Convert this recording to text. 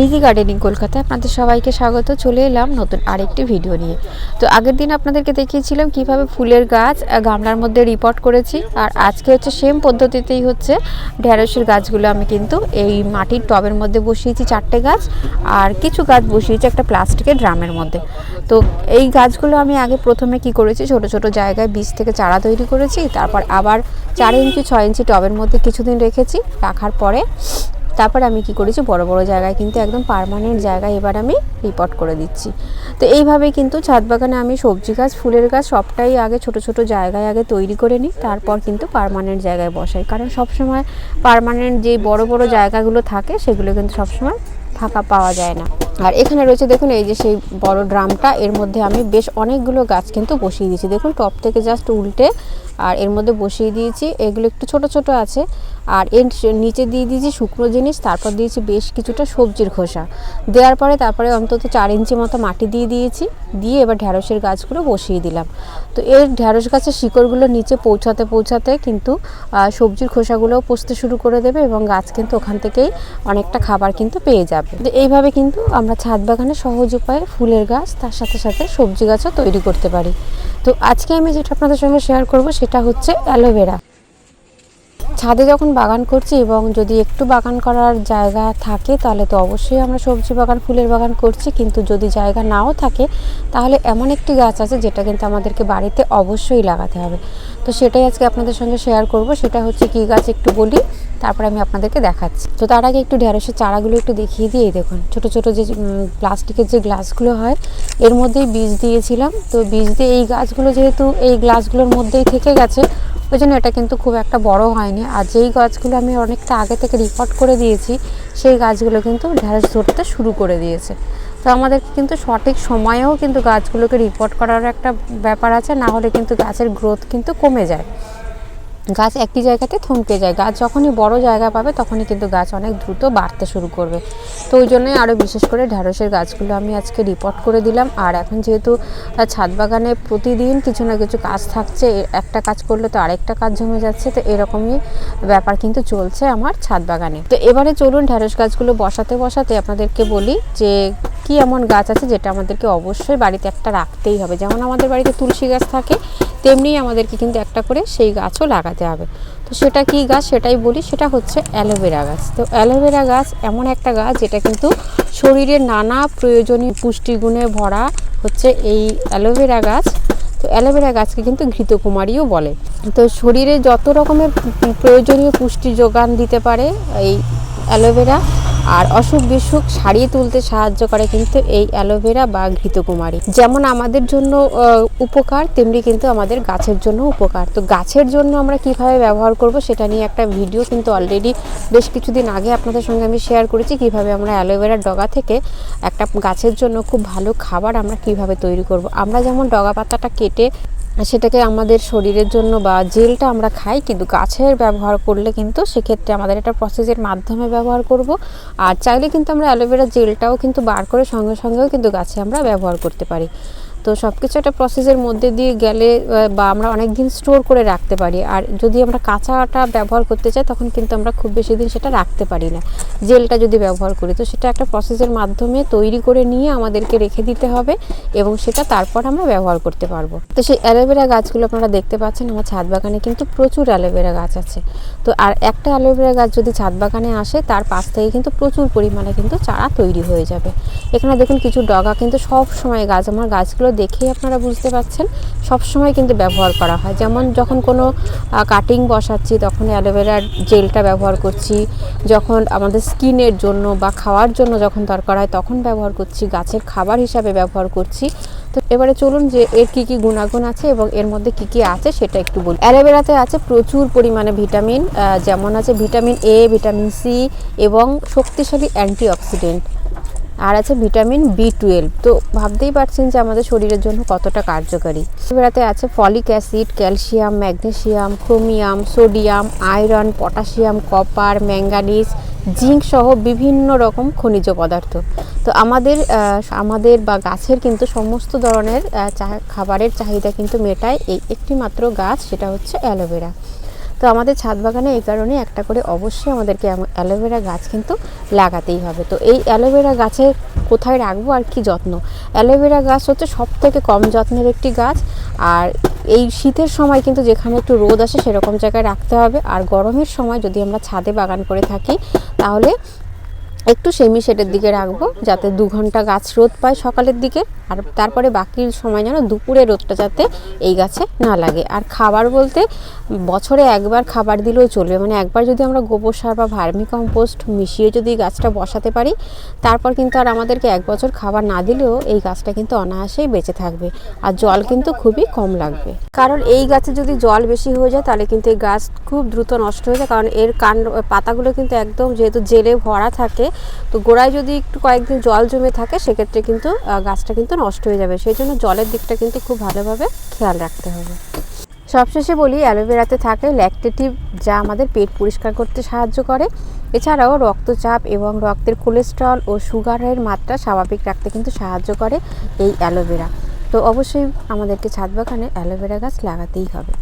Easy gardening কলকাতায়। আপনাদের সবাইকে স্বাগত, চলে এলাম নতুন আরেকটি ভিডিও নিয়ে। তো আগের দিন আপনাদেরকে দেখিয়েছিলাম কীভাবে ফুলের গাছ গামলার মধ্যে রিপোর্ট করেছি। আর আজকে হচ্ছে সেম পদ্ধতিতেই হচ্ছে ঢ্যাঁড়সের গাছগুলো আমি কিন্তু এই মাটির টবের মধ্যে বসিয়েছি চারটে গাছ, আর কিছু গাছ বসিয়েছি একটা প্লাস্টিকের ড্রামের মধ্যে। তো এই গাছগুলো আমি আগে প্রথমে কি করেছি, ছোট ছোট জায়গায় বীজ থেকে চারা তৈরি করেছি, তারপর আবার চার ইঞ্চি, ছয় ইঞ্চি টবের মধ্যে কিছুদিন রেখেছি। রাখার পরে তারপর আমি কি করেছি, বড় বড় জায়গায় কিন্তু একদম পারমানেন্ট জায়গায় এবার আমি রিপোর্ট করে দিচ্ছি। তো এইভাবে কিন্তু ছাদ বাগানে আমি সবজি গাছ, ফুলের গাছ সবটাই আগে ছোট ছোট জায়গায় আগে তৈরি করে নিই, তারপর কিন্তু পারমানেন্ট জায়গায় বসাই। কারণ সবসময় পারমানেন্ট যে বড় বড় জায়গাগুলো থাকে, সেগুলো কিন্তু সবসময় ফাঁকা পাওয়া যায় না। আর এখানে রয়েছে দেখুন, এই যে সেই বড় ড্রামটা, এর মধ্যে আমি বেশ অনেকগুলো গাছ কিন্তু বসিয়ে দিয়েছি। দেখুন, টপ থেকে জাস্ট উল্টে আর এর মধ্যে বসিয়ে দিয়েছি। এগুলো একটু ছোট ছোট আছে আর এর নিচে দিয়ে দিয়েছি শুকনো জিনিস, তারপর দিয়েছি বেশ কিছুটা সবজির খোসা। দেওয়ার পরে তারপরে অন্তত চার ইঞ্চি মতো মাটি দিয়ে দিয়েছি, দিয়ে এবার ঢ্যাঁড়সের গাছগুলো বসিয়ে দিলাম। তো এর ঢ্যাঁড়স গাছের শিকড়গুলো নিচে পৌঁছাতে পৌঁছাতে কিন্তু সবজির খোসাগুলোও পচতে শুরু করে দেবে এবং গাছ কিন্তু ওখান থেকেই অনেকটা খাবার কিন্তু পেয়ে যাবে। তো এইভাবে কিন্তু আমরা ছাদ বাগানে সহজ উপায়ে ফুলের গাছ, তার সাথে সাথে সবজি গাছও তৈরি করতে পারি। তো আজকে আমি যেটা আপনাদের সঙ্গে শেয়ার করব, সেটা হচ্ছে অ্যালোভেরা ছাদে যখন বাগান করছি এবং যদি একটু বাগান করার জায়গা থাকে, তাহলে তো অবশ্যই আমরা সবজি বাগান, ফুলের বাগান করছি। কিন্তু যদি জায়গা নাও থাকে, তাহলে এমন একটি গাছ আছে যেটা কিন্তু আমাদেরকে বাড়িতে অবশ্যই লাগাতে হবে। তো সেটাই আজকে আপনাদের সঙ্গে শেয়ার করব। সেটা হচ্ছে কী গাছ একটু বলি, তারপরে আমি আপনাদেরকে দেখাচ্ছি। তো তার আগে একটু ঢেঁড়সের চারাগুলো একটু দেখিয়ে দিয়ে দেখুন। ছোট ছোট যে প্লাস্টিকের যে গ্লাসগুলো হয়, এর মধ্যেই বীজ দিয়েছিলাম। তো বীজ দিয়ে এই গাছগুলো যেহেতু এই গ্লাসগুলোর মধ্যেই থেকে গেছে ওই জন্য এটা কিন্তু খুব একটা বড় হয়নি। আর যেই গাছগুলো আমি অনেকটা আগে থেকে রিপোর্ট করে দিয়েছি, সেই গাছগুলো কিন্তু ঢেঁড়স ধরতে শুরু করে দিয়েছে। তো আমাদেরকে কিন্তু সঠিক সময়েও কিন্তু গাছগুলোকে রিপোর্ট করার একটা ব্যাপার আছে, না হলে কিন্তু গাছের গ্রোথ কিন্তু কমে যায়। গাছ একই জায়গাতে থমকে যায়। গাছ যখনই বড় জায়গা পাবে, তখনই কিন্তু গাছ অনেক দ্রুত বাড়তে শুরু করবে। তো ওই জন্যই আরও বিশেষ করে ঢ্যাঁড়সের গাছগুলো আমি আজকে রিপোর্ট করে দিলাম। আর এখন যেহেতু ছাদ বাগানে প্রতিদিন কিছু না কিছু কাজ থাকছে একটা কাজ করলে তো আরেকটা কাজ জমে যাচ্ছে, তো এরকমই ব্যাপার কিন্তু চলছে আমার ছাদ বাগানে। তো এবারে চলুন ঢ্যাঁড়স গাছগুলো বসাতে বসাতে আপনাদেরকে বলি যে, কি এমন গাছ আছে যেটা আমাদেরকে অবশ্যই বাড়িতে একটা রাখতেই হবে। যেমন আমাদের বাড়িতে তুলসী গাছ থাকে তেমনি আমাদেরকে কিন্তু একটা করে সেই গাছও লাগাতে হবে। তো সেটা কি গাছ? সেটাই বলি, সেটা হচ্ছে অ্যালোভেরা গাছ। তো অ্যালোভেরা গাছ এমন একটা গাছ যেটা কিন্তু শরীরের নানা প্রয়োজনীয় পুষ্টিগুণে ভরা হচ্ছে এই অ্যালোভেরা গাছ। তো অ্যালোভেরা গাছকে কিন্তু ঘৃতকুমারীও বলে। তো শরীরে যত রকমের প্রয়োজনীয় পুষ্টি যোগান দিতে পারে এই অ্যালোভেরা আর অসুখ বিসুখ সারিয়ে তুলতে সাহায্য করে কিন্তু এই অ্যালোভেরা বা ঘৃতকুমারী। যেমন আমাদের জন্য উপকার, তেমনি কিন্তু আমাদের গাছের জন্য উপকার। তো গাছের জন্য আমরা কীভাবে ব্যবহার করব সেটা নিয়ে একটা ভিডিও কিন্তু অলরেডি বেশ কিছুদিন আগে আপনাদের সঙ্গে আমি শেয়ার করেছি কীভাবে আমরা অ্যালোভেরার ডগা থেকে একটা গাছের জন্য খুব ভালো খাবার আমরা কীভাবে তৈরি করব। আমরা যেমন ডগা পাতাটা কেটে সেটাকে আমাদের শরীরের জন্য বা জেলটা আমরা খাই, কিন্তু গাছের ব্যবহার করলে কিন্তু সেক্ষেত্রে আমাদের এটা প্রসেসের মাধ্যমে ব্যবহার করব। আর চাইলে কিন্তু আমরা অ্যালোভেরা জেলটাও কিন্তু বার করে সঙ্গে সঙ্গেও কিন্তু গাছে আমরা ব্যবহার করতে পারি। তো সব কিছু একটা প্রসেসের মধ্যে দিয়ে গেলে বা আমরা অনেক দিন স্টোর করে রাখতে পারি। আর যদি আমরা কাঁচাটা ব্যবহার করতে চাই, তখন কিন্তু আমরা খুব বেশি দিন সেটা রাখতে পারি না। জেলটা যদি ব্যবহার করি, তো সেটা একটা প্রসেসের মাধ্যমে তৈরি করে নিয়ে আমাদেরকে রেখে দিতে হবে এবং সেটা তারপর আমরা ব্যবহার করতে পারব। তো সেই অ্যালোভেরা গাছগুলো আপনারা দেখতে পাচ্ছেন, আমার ছাদ বাগানে কিন্তু প্রচুর অ্যালোভেরা গাছ আছে। তো আর একটা অ্যালোভেরা গাছ যদি ছাদ বাগানে আসে, তার পাশ থেকে কিন্তু প্রচুর পরিমাণে কিন্তু চারা তৈরি হয়ে যাবে। এখানে দেখুন, কিছু ডগা কিন্তু সব সময় গাছ, আমার গাছগুলো দেখেই আপনারা বুঝতে পারছেন সব সময় কিন্তু ব্যবহার করা হয়। যেমন যখন কোনো কাটিং বসাচ্ছি, তখন অ্যালোভেরার জেলটা ব্যবহার করছি। যখন আমাদের স্কিনের জন্য বা খাওয়ার জন্য যখন দরকার হয়, তখন ব্যবহার করছি। গাছের খাবার হিসাবে ব্যবহার করছি। তো এবারে চলুন যে এর কি কি গুণাগুণ আছে এবং এর মধ্যে কি কি আছে সেটা একটু বলি। অ্যালোভেরাতে আছে প্রচুর পরিমাণে ভিটামিন যেমন আছে ভিটামিন এ ভিটামিন সি এবং শক্তিশালী অ্যান্টিঅক্সিডেন্ট। আর আছে ভিটামিন বি টুয়েলভ তো ভাবতেই পারছেন যে আমাদের শরীরের জন্য কতটা কার্যকারী। অ্যালোভেরাতে আছে folic acid, calcium, magnesium, chromium, sodium, iron, potassium, copper, manganese, zinc সহ বিভিন্ন রকম খনিজ পদার্থ। তো আমাদের আমাদের বা গাছের কিন্তু সমস্ত ধরনের খাবারের চাহিদা কিন্তু মেটায় এই একটি মাত্র গাছ, সেটা হচ্ছে অ্যালোভেরা। তো আমাদের ছাদ বাগানে এই কারণে একটা করে অবশ্যই আমাদেরকে অ্যালোভেরা গাছ কিন্তু লাগাতেই হবে। তো এই অ্যালোভেরা গাছে কোথায় রাখব আর কি যত্ন? অ্যালোভেরা গাছ হচ্ছে সব থেকে কম যত্নের একটি গাছ। আর এই শীতের সময় কিন্তু যেখানে একটু রোদ আসে সেরকম জায়গায় রাখতে হবে। আর গরমের সময় যদি আমরা ছাদে বাগান করে থাকি, তাহলে একটু সেমি শেডের দিকে রাখব, যাতে দু ঘণ্টা গাছ রোদ পায় সকালের দিকে, আর তারপরে বাকি সময় যেন দুপুরে রোদটা যাতে এই গাছে না লাগে। আর খাবার বলতে বছরে একবার খাবার দিলেও চলবে মানে একবার যদি আমরা গোবর সার বা ভার্মি কম্পোস্ট মিশিয়ে যদি গাছটা বসাতে পারি, তারপর কিন্তু আর আমাদেরকে এক বছর খাবার না দিলেও এই গাছটা কিন্তু অনায়াসেই বেঁচে থাকবে, আর জল কিন্তু খুবই কম লাগবে। কারণ এই গাছে যদি জল বেশি হয়ে যায়, তাহলে কিন্তু এই গাছ খুব দ্রুত নষ্ট হয়ে যায়, কারণ এর কাণ্ড, পাতাগুলো কিন্তু একদম যেহেতু জেলে ভরা থাকে তো গোড়ায় যদি একটু কয়েকদিন জল জমে থাকে, সেক্ষেত্রে কিন্তু গাছটা কিন্তু নষ্ট হয়ে যাবে। সেই জন্য জলের দিকটা কিন্তু খুব ভালোভাবে খেয়াল রাখতে হবে। সবশেষে বলি, অ্যালোভেরাতে থাকে ল্যাকটেটিভ, যা আমাদের পেট পরিষ্কার করতে সাহায্য করে। এছাড়াও রক্তচাপ এবং রক্তের কোলেস্ট্রল ও সুগারের মাত্রা স্বাভাবিক রাখতে কিন্তু সাহায্য করে এই অ্যালোভেরা। তো অবশ্যই আমাদেরকে ছাদ বাগানে অ্যালোভেরা গাছ লাগাতেই হবে।